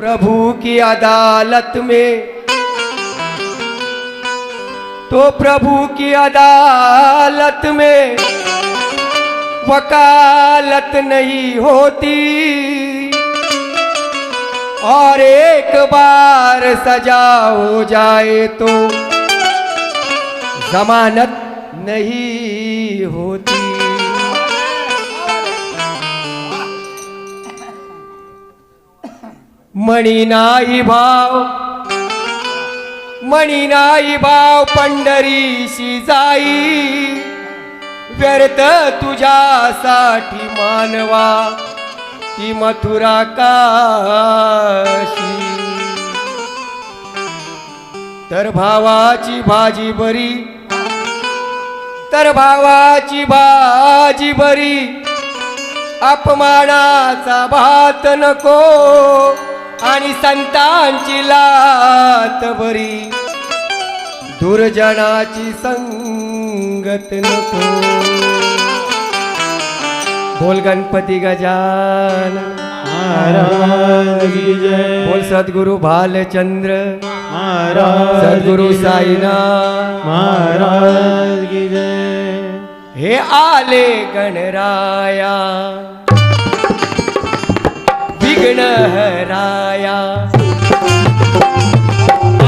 प्रभु की अदालत में। तो प्रभु की अदालत में वकालत नहीं होती। और एक बार सजा हो जाए तो जमानत नहीं होती। मणी नाही भाव. मणी नाही भाव पंढरीशी जाई. व्यर्थ तुझ्यासाठी मानवा ती मथुरा काशी. तर भावाची भाजी बरी तर भावाची भाजी बरी. अपमानाचा भात नको. आणि संतांची लात बरी दुर्जनाची संगत नको. बोल गणपती गजान बोल सद्गुरु भालचंद्र महाराज सद्गुरु. साईनाथ. महाराज हे आले गणराया. विघ्नहराया।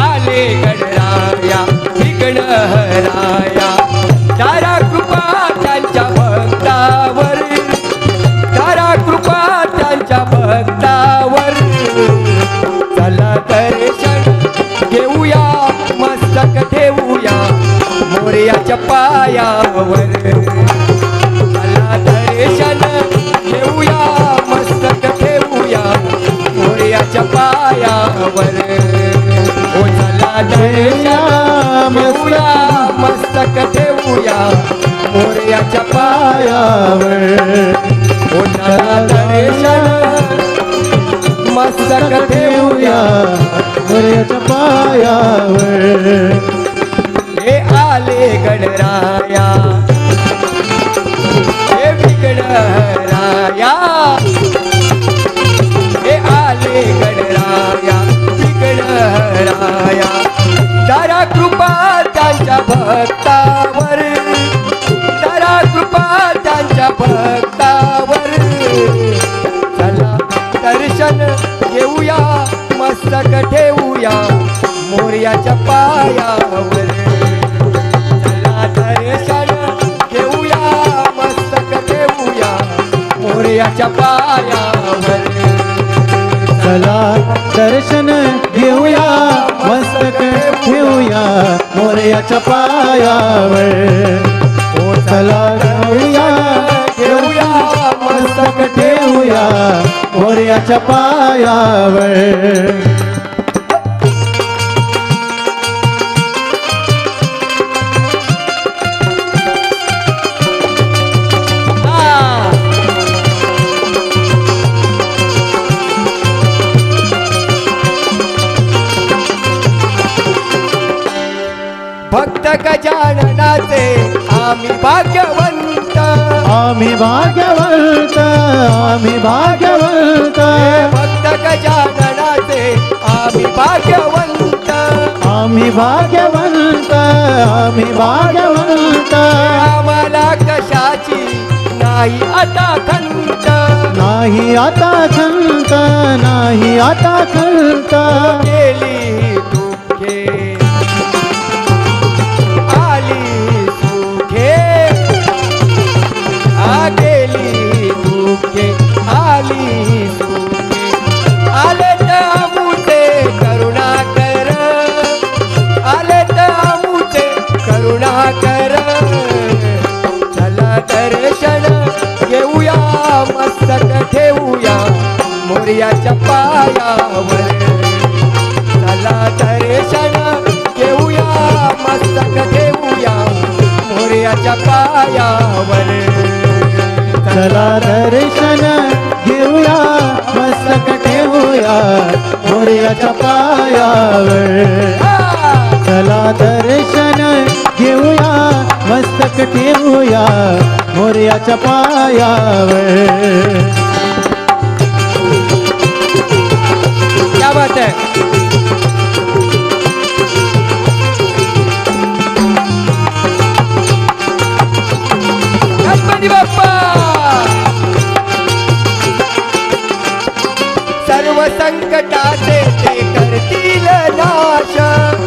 आले गणराया विघ्नहराया। तारा कृपा त्यांच्या भक्तावर। तारा कृपा त्यांच्या भक्तावर। चला दर्शन घेऊया मस्तक ठेवूया मोर्याच्या पायावर। चला दर्शन मस्तक ठेवूया. मोर्याच्या पायावर. ओ गणेशा मस्तक ठेवूया. मोर्याच्या पायावर. हे आले गणराया. चला दर्शन घेऊया मस्तक ठेवूया मोरयाच्या पायावर. ओ चला घेऊया घेऊया मस्तक ठेवूया मोरयाच्या पायावर. भक्त गजाननाचे आम्ही भाग्यवंत. आम्ही भाग्यवंत आम्ही भाग्यवंत. भक्त गजाननाचे आम्ही भाग्यवंत. आम्ही भाग्यवंत आम्ही भाग्यवंत. आम्हाला कशाची? नाही आता खंत. नाही आता खंत नाही आता खंत. मोर्याच्या पायावर चला दर्शन घेऊया मस्तक घेऊया मोर्याच्या पायावर. चला दर्शन घेऊया मस्तक ठेवूया मोर्याच्या पायावर. चला दर्शन घेऊया मस्तक ठेवूया मोर्याच्या पायावर. या गणपती बाप्पा। सर्व संकटाचे ते करतील नाश।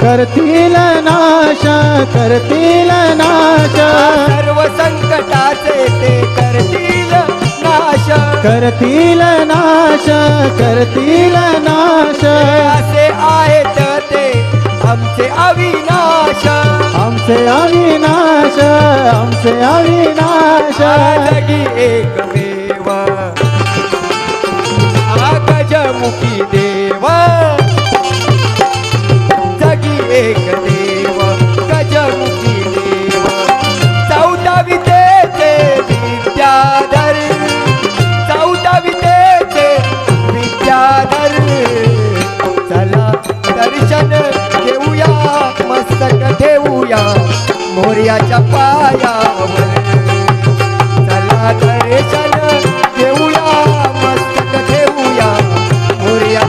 करतील नाश करतील करतील नाश करतील नाश. असे आहेत ते आमचे अविनाश. आमचे अविनाश आमचे अविनाश. जगी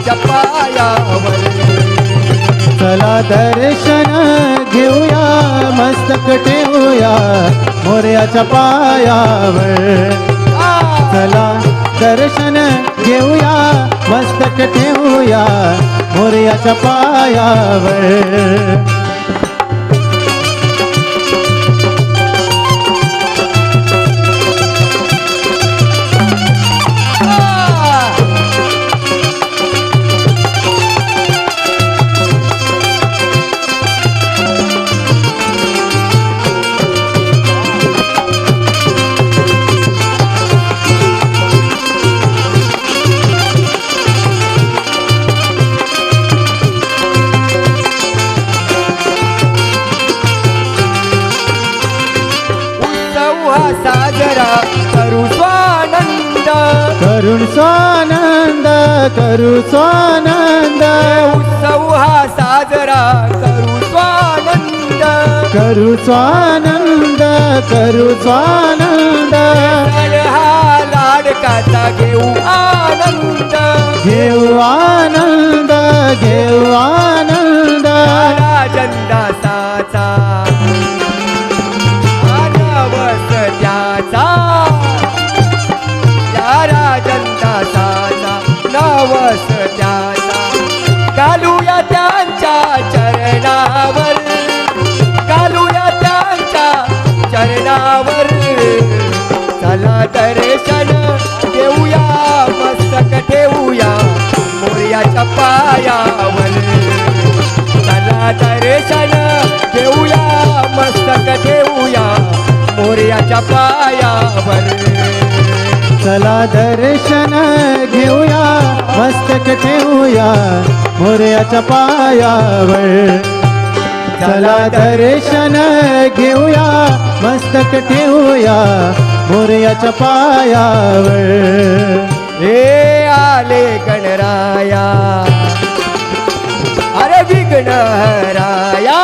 मोर्याच्या पायावर. चला दर्शन घेऊया मस्तक ठेवूया मोर्याच्या पायावर. चला दर्शन घेऊया मस्तक ठेवूया मोर्याच्या पायावर. हा साजरा करू स्वानंद. करुण स्वानंद करू स्वानंद. उत्सव हा साजरा करू स्वानंद. करू स्वानंद करू स्वानंद. सण हा लाडकाचा घेऊ आनंद. घेऊ नवस त्याचा घालूया त्यांच्या चरणावर. घालूया त्यांच्या चरणावर. चला दर्शन घेऊया मस्तक ठेवूया मोर्याच्या पायावर. चला दर्शन घेऊया मस्तक ठेवूया मोर्याच्या पायावर. चला दर्शन घेऊया मस्तक ठेवूया मोर्याच्या पायावर. चला दर्शन घेऊया मस्तक ठेवूया मोर्याच्या पायावर. हे आले गणराया. अरे विघ्नहराया.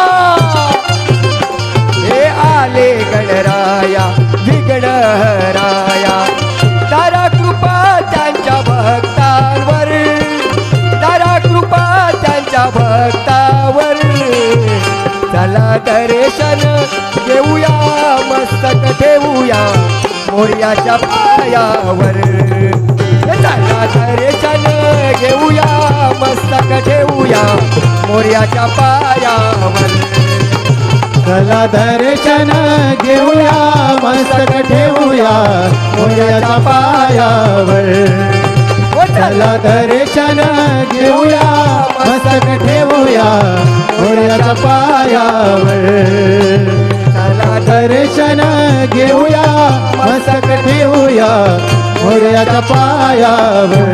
हे आले गणराया विघ्नहराया. दर्शन घेऊया मस्तक ठेवूया मोर्याच्या पायावर. चला दर्शन घेऊया मस्तक ठेवूया मोर्याच्या पायावर. चला दर्शन घेऊया मस्तक ठेवूया मोर्याच्या पायावर. चला दर्शन घेऊया मस्तक ठेवूया मोर्याच्या पायावर. चला दर्शन घेऊया मस्तक ठेवूया मोर्याच्या पायावर.